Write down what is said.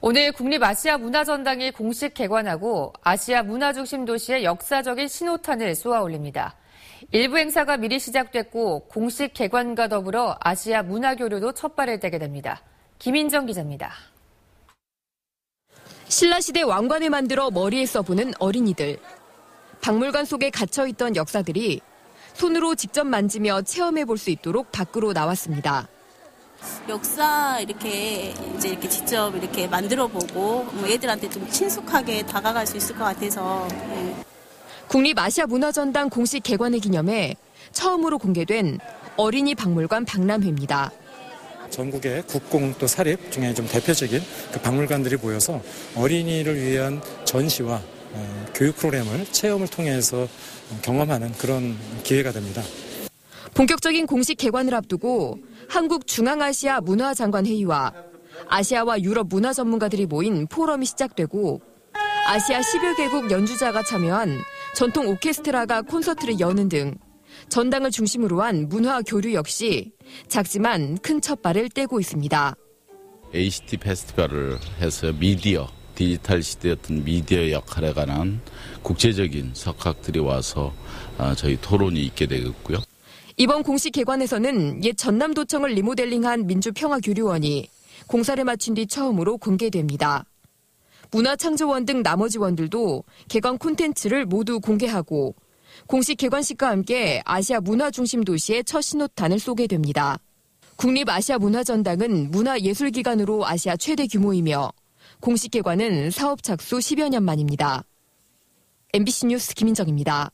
오늘 국립아시아 문화전당이 공식 개관하고 아시아 문화중심 도시의 역사적인 신호탄을 쏘아 올립니다. 일부 행사가 미리 시작됐고 공식 개관과 더불어 아시아 문화교류도 첫 발을 떼게 됩니다. 김인정 기자입니다. 신라시대 왕관을 만들어 머리에 써보는 어린이들. 박물관 속에 갇혀있던 역사들이 손으로 직접 만지며 체험해 볼 수 있도록 밖으로 나왔습니다. 역사 이렇게 이제 이렇게 직접 이렇게 만들어 보고 뭐 애들한테 좀 친숙하게 다가갈 수 있을 것 같아서 예. 국립 아시아 문화전당 공식 개관을 기념해 처음으로 공개된 어린이 박물관 박람회입니다. 전국의 국공 또 사립 중에 좀 대표적인 그 박물관들이 모여서 어린이를 위한 전시와 어, 교육 프로그램을 체험을 통해서 경험하는 그런 기회가 됩니다. 본격적인 공식 개관을 앞두고 한국 중앙아시아 문화장관회의와 아시아와 유럽 문화 전문가들이 모인 포럼이 시작되고 아시아 10여 개국 연주자가 참여한 전통 오케스트라가 콘서트를 여는 등 전당을 중심으로 한 문화 교류 역시 작지만 큰 첫발을 떼고 있습니다. ACT 페스티벌을 해서 미디어, 디지털 시대의 어떤 미디어 역할에 관한 국제적인 석학들이 와서 아, 저희 토론이 있게 되겠고요. 이번 공식 개관에서는 옛 전남도청을 리모델링한 민주평화교류원이 공사를 마친 뒤 처음으로 공개됩니다. 문화창조원 등 나머지 원들도 개관 콘텐츠를 모두 공개하고 공식 개관식과 함께 아시아 문화 중심 도시의 첫 신호탄을 쏘게 됩니다. 국립 아시아 문화전당은 문화예술기관으로 아시아 최대 규모이며 공식 개관은 사업 착수 10여 년 만입니다. MBC 뉴스 김인정입니다.